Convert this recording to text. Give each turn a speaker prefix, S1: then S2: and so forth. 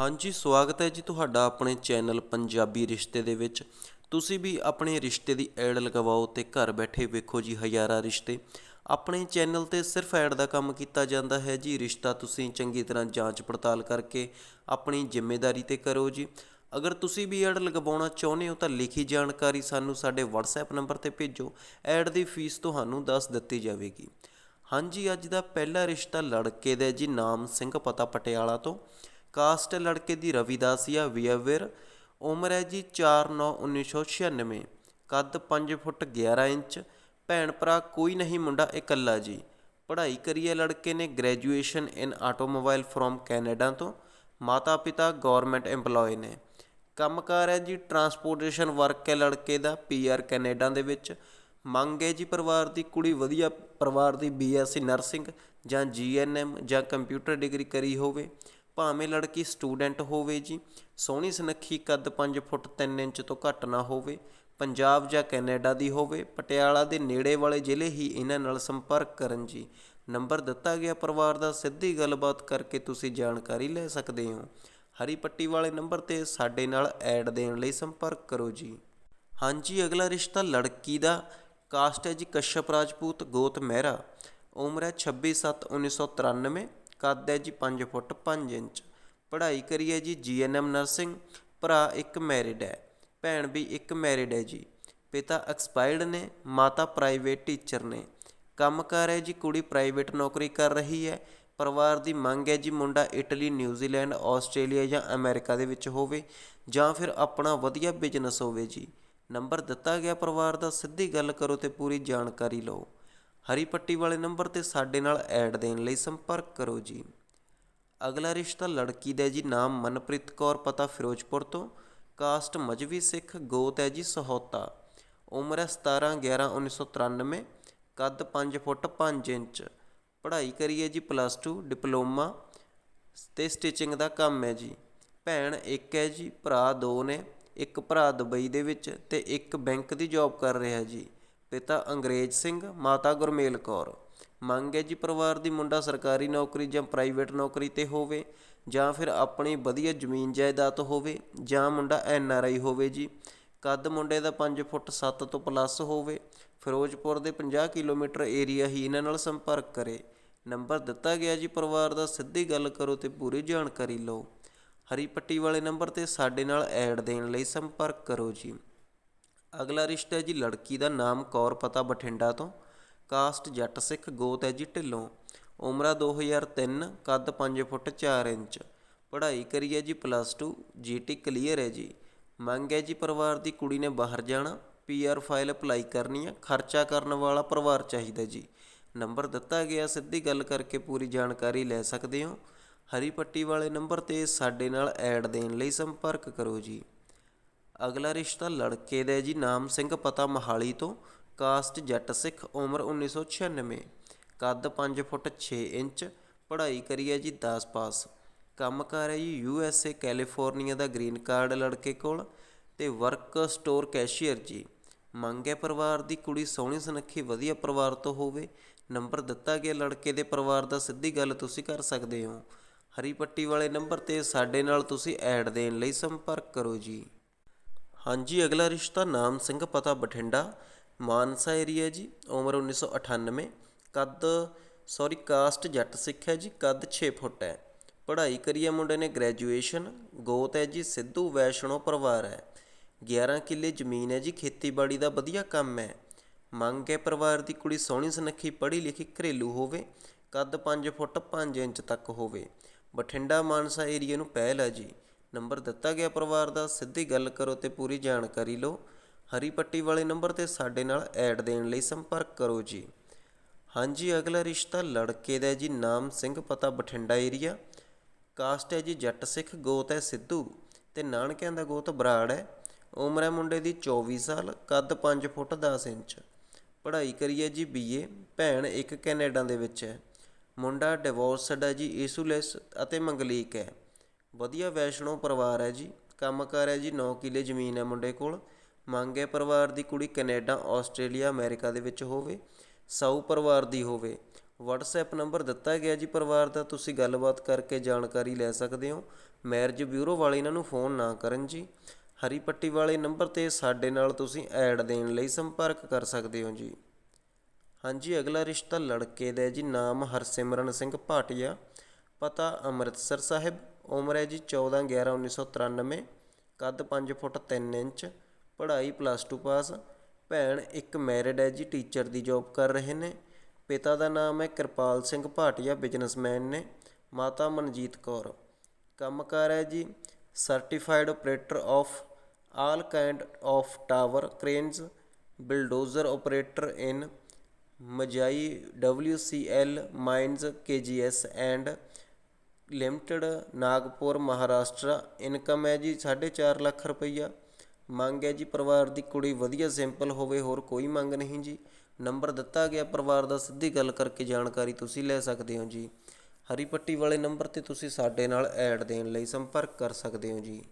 S1: ਹਾਂਜੀ, ਸਵਾਗਤ ਹੈ ਜੀ ਤੁਹਾਡਾ ਆਪਣੇ ਚੈਨਲ ਪੰਜਾਬੀ ਰਿਸ਼ਤੇ ਦੇ ਵਿੱਚ। ਤੁਸੀਂ ਵੀ ਆਪਣੇ ਰਿਸ਼ਤੇ ਦੀ ਐਡ ਲਗਵਾਓ ਤੇ ਘਰ ਬੈਠੇ ਵੇਖੋ ਜੀ ਹਜ਼ਾਰਾਂ ਰਿਸ਼ਤੇ। ਆਪਣੇ ਚੈਨਲ ਤੇ ਸਿਰਫ ਐਡ ਦਾ ਕੰਮ ਕੀਤਾ ਜਾਂਦਾ ਹੈ ਜੀ। ਰਿਸ਼ਤਾ ਤੁਸੀਂ ਚੰਗੀ ਤਰ੍ਹਾਂ ਜਾਂਚ ਪੜਤਾਲ ਕਰਕੇ ਆਪਣੀ ਜ਼ਿੰਮੇਵਾਰੀ ਤੇ ਕਰੋ ਜੀ। ਅਗਰ ਤੁਸੀਂ ਵੀ ਐਡ ਲਗਵਾਉਣਾ ਚਾਹੁੰਦੇ ਹੋ ਤਾਂ ਲਿਖੀ ਜਾਣਕਾਰੀ ਸਾਨੂੰ ਸਾਡੇ WhatsApp ਨੰਬਰ ਤੇ ਭੇਜੋ। ਐਡ ਦੀ ਫੀਸ ਤੁਹਾਨੂੰ ਦੱਸ ਦਿੱਤੀ ਜਾਵੇਗੀ। ਹਾਂਜੀ, ਅੱਜ ਦਾ ਪਹਿਲਾ ਰਿਸ਼ਤਾ ਲੜਕੇ ਦਾ ਜੀ, ਨਾਮ ਸਿੰਘ ਪਤਾ ਪਟਿਆਲਾ ਤੋਂ। ਕਾਸਟ ਲੜਕੇ ਦੀ ਰਵਿਦਾਸੀਆ ਵੀਆਵਿਰ ਉਮਰ ਹੈ ਜੀ 4/9/1996 ਕੱਦ 5 ਫੁੱਟ 11 ਇੰਚ, ਭੈਣ ਭਰਾ ਕੋਈ ਨਹੀਂ ਮੁੰਡਾ ਇਕੱਲਾ ਜੀ। ਪੜ੍ਹਾਈ ਕਰੀ ਹੈ ਲੜਕੇ ਨੇ graduation in automobile from Canada ਤੋਂ ਮਾਤਾ ਪਿਤਾ ਗਵਰਨਮੈਂਟ EMPLOYE ਨੇ। ਕੰਮਕਾਰ ਹੈ ਜੀ ਟਰਾਂਸਪੋਰਟੇਸ਼ਨ ਵਰਕ ਹੈ ਲੜਕੇ ਦਾ ਪੀਆਰ ਕੈਨੇਡਾ ਦੇ ਵਿੱਚ। ਮੰਗ ਹੈ ਜੀ ਪਰਿਵਾਰ ਦੀ ਕੁੜੀ ਵਧੀਆ ਪਰਿਵਾਰ ਦੀ ਬੀਐਸਸੀ ਨਰਸਿੰਗ ਜਾਂ ਜੀਐਨਐਮ ਜਾਂ ਕੰਪਿਊਟਰ ਡਿਗਰੀ ਕਰੀ ਹੋਵੇ। ਭਾਵੇਂ ਲੜਕੀ ਸਟੂਡੈਂਟ ਹੋਵੇ ਜੀ, ਸੋਹਣੀ ਸੁਨੱਖੀ ਕੱਦ 5 ਫੁੱਟ 3 ਇੰਚ ਤੋਂ ਘੱਟ ਨਾ ਹੋਵੇ, ਪੰਜਾਬ ਜਾਂ ਕੈਨੇਡਾ ਦੀ ਹੋਵੇ, ਪਟਿਆਲਾ ਦੇ ਨੇੜੇ ਵਾਲੇ ਜ਼ਿਲ੍ਹੇ ਹੀ ਇਹਨਾਂ ਨਾਲ ਸੰਪਰਕ ਕਰਨ ਜੀ। ਨੰਬਰ ਦਿੱਤਾ ਗਿਆ ਪਰਿਵਾਰ ਦਾ, ਸਿੱਧੀ ਗੱਲਬਾਤ ਕਰਕੇ ਤੁਸੀਂ ਜਾਣਕਾਰੀ ਲੈ ਸਕਦੇ ਹੋ। ਹਰੀ ਪੱਟੀ ਵਾਲੇ ਨੰਬਰ ਤੇ ਸਾਡੇ ਨਾਲ ਐਡ ਦੇਣ ਲਈ ਸੰਪਰਕ ਕਰੋ ਜੀ। ਹਾਂਜੀ, ਅਗਲਾ ਰਿਸ਼ਤਾ ਲੜਕੀ ਦਾ, ਕਾਸਟ ਹੈ ਜੀ ਕਸ਼ਯਪ ਰਾਜਪੂਤ ਗੋਤ ਮਹਿਰਾ। ਉਮਰ ਹੈ 26/7/1993 ਕੱਦ ਹੈ ਜੀ 5 ਫੁੱਟ 5 ਇੰਚ। ਪੜ੍ਹਾਈ ਕਰੀ ਹੈ ਜੀ ਜੀਐਨਐਮ ਨਰਸਿੰਗ, ਭਰਾ ਇੱਕ ਮੈਰਿਡ ਹੈ, ਭੈਣ ਵੀ ਇੱਕ ਮੈਰਿਡ ਹੈ ਜੀ। ਪਿਤਾ ਐਕਸਪਾਇਰਡ ਨੇ, ਮਾਤਾ ਪ੍ਰਾਈਵੇਟ ਟੀਚਰ ਨੇ। ਕੰਮ ਕੰਮਕਾਰ ਹੈ ਜੀ ਕੁੜੀ ਪ੍ਰਾਈਵੇਟ ਨੌਕਰੀ ਕਰ ਰਹੀ ਹੈ। ਪਰਿਵਾਰ ਦੀ ਮੰਗ ਹੈ ਜੀ ਮੁੰਡਾ ਇਟਲੀ ਨਿਊਜ਼ੀਲੈਂਡ ਆਸਟ੍ਰੇਲੀਆ ਜਾਂ ਅਮਰੀਕਾ ਦੇ ਵਿੱਚ ਹੋਵੇ ਜਾਂ ਫਿਰ ਆਪਣਾ ਵਧੀਆ ਬਿਜ਼ਨਸ ਹੋਵੇ ਜੀ। ਨੰਬਰ ਦਿੱਤਾ ਗਿਆ ਪਰਿਵਾਰ ਦਾ, ਸਿੱਧੀ ਗੱਲ ਕਰੋ ਤੇ ਪੂਰੀ ਜਾਣਕਾਰੀ ਲਓ। ਹਰੀ ਪੱਟੀ ਵਾਲੇ ਨੰਬਰ ਤੇ ਸਾਡੇ ਨਾਲ ਐਡ ਦੇਣ ਲਈ ਸੰਪਰਕ ਕਰੋ ਜੀ। ਅਗਲਾ ਰਿਸ਼ਤਾ ਲੜਕੀ ਦਾ ਜੀ, ਨਾਮ ਮਨਪ੍ਰੀਤ ਕੌਰ, ਪਤਾ ਫਿਰੋਜ਼ਪੁਰ ਤੋਂ। ਕਾਸਟ ਮਜਵੀ ਸਿੱਖ, ਗੋਤ ਹੈ ਜੀ, ਸਹੌਤਾ। ਉਮਰ ਹੈ 17 11 1993 ਕੱਦ 5 ਫੁੱਟ 5 ਇੰਚ। ਪੜ੍ਹਾਈ ਕਰੀ ਹੈ ਜੀ, ਪਲੱਸ 2 ਡਿਪਲੋਮਾ। ਤੇ ਸਟਿਚਿੰਗ ਦਾ ਕੰਮ ਹੈ ਜੀ। ਭੈਣ ਇੱਕ ਹੈ ਜੀ, ਭਰਾ ਦੋ ਨੇ। ਇੱਕ ਭਰਾ ਦੁਬਈ ਦੇ ਵਿੱਚ ਤੇ ਇੱਕ ਬੈਂਕ ਦੀ ਜੌਬ ਕਰ ਰਿਹਾ ਜੀ। ਪਿਤਾ ਅੰਗਰੇਜ਼ ਸਿੰਘ, ਮਾਤਾ ਗੁਰਮੇਲ ਕੌਰ। ਮੰਗ ਹੈ ਜੀ ਪਰਿਵਾਰ ਦੀ ਮੁੰਡਾ ਸਰਕਾਰੀ ਨੌਕਰੀ ਜਾਂ ਪ੍ਰਾਈਵੇਟ ਨੌਕਰੀ ਤੇ ਹੋਵੇ, ਜਾਂ ਫਿਰ ਆਪਣੀ ਵਧੀਆ ਜ਼ਮੀਨ ਜਾਇਦਾਦ ਹੋਵੇ, ਜਾਂ ਮੁੰਡਾ ਐਨ ਆਰ ਆਈ ਹੋਵੇ ਜੀ। ਕੱਦ ਮੁੰਡੇ ਦਾ 5 ਫੁੱਟ 7 ਤੋਂ ਪਲੱਸ ਹੋਵੇ, ਫਿਰੋਜ਼ਪੁਰ ਦੇ 50 ਕਿਲੋਮੀਟਰ ਏਰੀਆ ਹੀ ਇਹਨਾਂ ਨਾਲ ਸੰਪਰਕ ਕਰੇ। ਨੰਬਰ ਦਿੱਤਾ ਗਿਆ ਜੀ ਪਰਿਵਾਰ ਦਾ, ਸਿੱਧੀ ਗੱਲ ਕਰੋ ਤੇ ਪੂਰੀ ਜਾਣਕਾਰੀ ਲਓ। ਹਰੀ ਪੱਟੀ ਵਾਲੇ ਨੰਬਰ ਤੇ ਸਾਡੇ ਨਾਲ ਐਡ ਦੇਣ ਲਈ ਸੰਪਰਕ ਕਰੋ ਜੀ। ਅਗਲਾ ਰਿਸ਼ਤਾ ਹੈ ਜੀ ਲੜਕੀ ਦਾ ਨਾਮ ਕੌਰ ਪਤਾ ਬਠਿੰਡਾ ਤੋਂ। ਕਾਸਟ ਜੱਟ ਸਿੱਖ ਗੋਤ ਹੈ ਜੀ ਢਿੱਲੋਂ। ਉਮਰਾ 2003 ਕੱਦ 5 ਫੁੱਟ 4 ਇੰਚ। ਪੜ੍ਹਾਈ ਕਰੀ ਹੈ ਜੀ ਪਲੱਸ 2 ਜੀਟੀ ਕਲੀਅਰ ਹੈ ਜੀ। ਮੰਗ ਹੈ ਜੀ ਪਰਿਵਾਰ ਦੀ ਕੁੜੀ ਨੇ ਬਾਹਰ ਜਾਣਾ ਪੀਆਰ ਫਾਈਲ ਅਪਲਾਈ ਕਰਨੀ ਹੈ, ਖਰਚਾ ਕਰਨ ਵਾਲਾ ਪਰਿਵਾਰ ਚਾਹੀਦਾ ਜੀ। ਨੰਬਰ ਦਿੱਤਾ ਗਿਆ, ਸਿੱਧੀ ਗੱਲ ਕਰਕੇ ਪੂਰੀ ਜਾਣਕਾਰੀ ਲੈ ਸਕਦੇ ਹੋ। ਹਰੀ ਪੱਟੀ ਵਾਲੇ ਨੰਬਰ ਤੇ ਸਾਡੇ ਨਾਲ ਐਡ ਦੇਣ ਲਈ ਸੰਪਰਕ ਕਰੋ ਜੀ। ਅਗਲਾ ਰਿਸ਼ਤਾ ਲੜਕੇ ਦਾ ਹੈ ਜੀ ਨਾਮ ਸਿੰਘ ਪਤਾ ਮਹਾਲੀ ਤੋਂ ਕਾਸਟ ਜੱਟ ਸਿੱਖ ਉਮਰ 1996 ਕੱਦ 5 ਫੁੱਟ 6 ਇੰਚ, ਪੜ੍ਹਾਈ ਕਰੀ ਹੈ ਜੀ 10 ਪਾਸ। ਕੰਮ ਕਰ ਹੈ ਜੀ ਯੂ ਐਸ ਏ, ਕੈਲੀਫੋਰਨੀਆ ਦਾ ਗ੍ਰੀਨ ਕਾਰਡ ਲੜਕੇ ਕੋਲ ਤੇ ਵਰਕ ਸਟੋਰ ਕੈਸ਼ੀਅਰ ਜੀ। ਮੰਗ ਹੈ ਪਰਿਵਾਰ ਦੀ ਕੁੜੀ ਸੋਹਣੀ ਸੁਨੱਖੀ ਵਧੀਆ ਪਰਿਵਾਰ ਤੋਂ ਹੋਵੇ। ਨੰਬਰ ਦਿੱਤਾ ਗਿਆ ਲੜਕੇ ਦੇ ਪਰਿਵਾਰ ਦਾ, ਸਿੱਧੀ ਗੱਲ ਤੁਸੀਂ ਕਰ ਸਕਦੇ ਹੋ। ਹਰੀ ਪੱਟੀ ਵਾਲੇ ਨੰਬਰ ਤੇ ਸਾਡੇ ਨਾਲ ਤੁਸੀਂ ਐਡ ਦੇਣ ਲਈ ਸੰਪਰਕ ਕਰੋ ਜੀ। ਹਾਂਜੀ, ਅਗਲਾ ਰਿਸ਼ਤਾ ਨਾਮ ਸਿੰਘ, ਪਤਾ ਬਠਿੰਡਾ, ਮਾਨਸਾ ਏਰੀਆ ਜੀ, ਉਮਰ 1998 ਕੱਦ ਸੌਰੀ ਕਾਸਟ ਜੱਟ ਸਿੱਖ ਹੈ ਜੀ, ਕੱਦ 6 ਫੁੱਟ ਹੈ। ਪੜ੍ਹਾਈ ਕਰੀ ਹੈ ਮੁੰਡੇ ਨੇ ਗ੍ਰੈਜੂਏਸ਼ਨ ਗੋਤ ਹੈ ਜੀ, ਸਿੱਧੂ ਵੈਸ਼ਨੋ ਪਰਿਵਾਰ ਹੈ। 11 ਕਿੱਲੇ ਜ਼ਮੀਨ ਹੈ ਜੀ, ਖੇਤੀਬਾੜੀ ਦਾ ਵਧੀਆ ਕੰਮ ਹੈ। ਮੰਗ ਹੈ ਪਰਿਵਾਰ ਦੀ ਕੁੜੀ ਸੋਹਣੀ ਸੁਨੱਖੀ, ਪੜ੍ਹੀ ਲਿਖੀ, ਘਰੇਲੂ ਹੋਵੇ, ਕੱਦ 5 ਫੁੱਟ 5 ਇੰਚ ਤੱਕ ਹੋਵੇ। ਬਠਿੰਡਾ, ਮਾਨਸਾ ਏਰੀਆ ਨੂੰ ਪਹਿਲ ਹੈ ਜੀ। ਨੰਬਰ ਦਿੱਤਾ ਗਿਆ ਪਰਿਵਾਰ ਦਾ, ਸਿੱਧੀ ਗੱਲ ਕਰੋ ਤੇ ਪੂਰੀ ਜਾਣਕਾਰੀ ਲਓ। ਹਰੀ ਪੱਟੀ ਵਾਲੇ ਨੰਬਰ ਤੇ ਸਾਡੇ ਨਾਲ ਐਡ ਦੇਣ ਲਈ ਸੰਪਰਕ ਕਰੋ ਜੀ। ਹਾਂਜੀ, ਅਗਲਾ ਰਿਸ਼ਤਾ ਲੜਕੇ ਦਾ ਜੀ, ਨਾਮ ਸਿੰਘ ਪਤਾ ਬਠਿੰਡਾ ਏਰੀਆ ਕਾਸਟ ਹੈ ਜੀ, ਜੱਟ ਸਿੱਖ, ਗੋਤ ਹੈ ਸਿੱਧੂ। ਤੇ ਨਾਨਕਿਆਂ ਦਾ ਗੋਤ ਬਰਾੜ ਹੈ। ਉਮਰ ਹੈ ਮੁੰਡੇ ਦੀ 24 ਸਾਲ, ਕੱਦ 5 ਫੁੱਟ 10 ਇੰਚ। ਪੜ੍ਹਾਈ ਕਰੀ ਹੈ ਜੀ ਬੀਏ ਭੈਣ ਇੱਕ ਕੈਨੇਡਾ ਦੇ ਵਿੱਚ ਹੈ। ਮੁੰਡਾ ਡਿਵੋਰਸਡ ਹੈ ਜੀ ਈਸੂਲੈਸ ਅਤੇ ਮੰਗਲੀਕ ਹੈ। ਵਧੀਆ ਵੈਸ਼ਨੋ ਪਰਿਵਾਰ ਹੈ ਜੀ। ਕੰਮ ਕਾਰ ਹੈ ਜੀ, ਨੌ ਕਿੱਲੇ ਜ਼ਮੀਨ ਹੈ ਮੁੰਡੇ ਕੋਲ। ਮੰਗ ਹੈ ਪਰਿਵਾਰ ਦੀ ਕੁੜੀ ਕੈਨੇਡਾ, ਆਸਟ੍ਰੇਲੀਆ, ਅਮਰੀਕਾ ਦੇ ਵਿੱਚ ਹੋਵੇ, ਸਾਊ ਪਰਿਵਾਰ ਦੀ ਹੋਵੇ। ਵਟਸਐਪ ਨੰਬਰ ਦਿੱਤਾ ਗਿਆ ਜੀ ਪਰਿਵਾਰ ਦਾ, ਤੁਸੀਂ ਗੱਲਬਾਤ ਕਰਕੇ ਜਾਣਕਾਰੀ ਲੈ ਸਕਦੇ ਹੋ। ਮੈਰਿਜ ਬਿਊਰੋ ਵਾਲੇ ਇਹਨਾਂ ਨੂੰ ਫੋਨ ਨਾ ਕਰਨ ਜੀ। ਹਰੀ ਪੱਟੀ ਵਾਲੇ ਨੰਬਰ ਤੇ ਸਾਡੇ ਨਾਲ ਤੁਸੀਂ ਐਡ ਦੇਣ ਲਈ ਸੰਪਰਕ ਕਰ ਸਕਦੇ ਹੋ ਜੀ। ਹਾਂਜੀ, ਅਗਲਾ ਰਿਸ਼ਤਾ ਲੜਕੇ ਦਾ ਜੀ, ਨਾਮ ਹਰਸਿਮਰਨ ਸਿੰਘ ਭਾਟੀਆ। ਪਤਾ ਅੰਮ੍ਰਿਤਸਰ ਸਾਹਿਬ। ਉਮਰ ਹੈ ਜੀ 14 11 1993 ਕੱਦ ਪੰਜ ਫੁੱਟ ਤਿੰਨ ਇੰਚ, ਪੜ੍ਹਾਈ ਪਲੱਸ ਟੂ ਪਾਸ ਭੈਣ ਇੱਕ ਮੈਰਿਡ ਹੈ ਜੀ ਟੀਚਰ ਦੀ ਜੋਬ ਕਰ ਰਹੇ ਨੇ। ਪਿਤਾ ਦਾ ਨਾਮ ਹੈ ਕਿਰਪਾਲ ਸਿੰਘ ਭਾਟੀਆ ਬਿਜ਼ਨਸਮੈਨ ਨੇ। ਮਾਤਾ ਮਨਜੀਤ ਕੌਰ। ਕੰਮਕਾਰ ਹੈ ਜੀ certified operator of all kind of tower cranes bulldozer operator in ਮਜਾਈ WCL mines KGS and limited Nagpur Maharashtra income ਹੈ ਜੀ 4.5 ਲੱਖ ਰੁਪਈਆ। ਮੰਗ ਹੈ ਜੀ ਪਰਿਵਾਰ ਦੀ ਕੁੜੀ ਵਧੀਆ ਸਿੰਪਲ ਹੋਵੇ, ਹੋਰ ਕੋਈ ਮੰਗ ਨਹੀਂ ਜੀ। ਨੰਬਰ ਦਿੱਤਾ ਗਿਆ ਪਰਿਵਾਰ ਦਾ, ਸਿੱਧੀ ਗੱਲ ਕਰਕੇ ਜਾਣਕਾਰੀ ਤੁਸੀਂ ਲੈ ਸਕਦੇ ਹੋ ਜੀ। ਹਰੀ ਪੱਟੀ ਵਾਲੇ ਨੰਬਰ ਤੇ ਤੁਸੀਂ ਸਾਡੇ ਨਾਲ ਐਡ ਦੇਣ ਲਈ ਸੰਪਰਕ ਕਰ ਸਕਦੇ ਹੋ ਜੀ।